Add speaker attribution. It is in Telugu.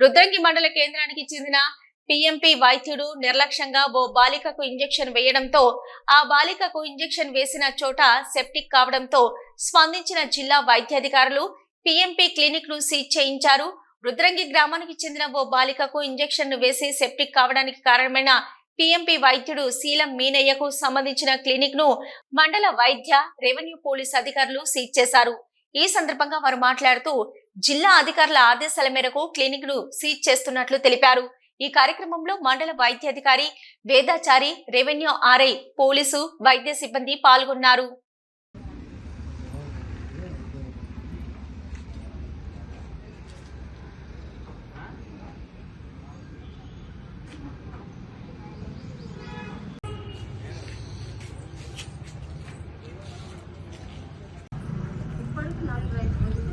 Speaker 1: రుద్రంగి మండల కేంద్రానికి చెందిన పిఎంపి వైద్యుడు నిర్లక్ష్యంగా ఓ బాలికకు ఇంజెక్షన్ వేయడంతో ఆ బాలికకు ఇంజెక్షన్ వేసిన చోట సెప్టిక్ కావడంతో స్పందించిన జిల్లా వైద్యాధికారులు పిఎంపి క్లినిక్ను సీజ్ చేయించారు. రుద్రంగి గ్రామానికి చెందిన ఓ బాలికకు ఇంజెక్షన్ను వేసి సెప్టిక్ కావడానికి కారణమైన పిఎంపి వైద్యుడు శీలం మీనయ్యకు సంబంధించిన క్లినిక్ను మండల వైద్య రెవెన్యూ పోలీస్ అధికారులు సీజ్ చేశారు. ఈ సందర్భంగా వారు మాట్లాడుతూ జిల్లా అధికారుల ఆదేశాల మేరకు క్లినిక్ను సీజ్ చేస్తున్నట్లు తెలిపారు. ఈ కార్యక్రమంలో మండల వైద్యాధికారి వేదాచారి రెవెన్యూ ఆర్ఐ పోలీసు వైద్య సిబ్బంది పాల్గొన్నారు. నాకు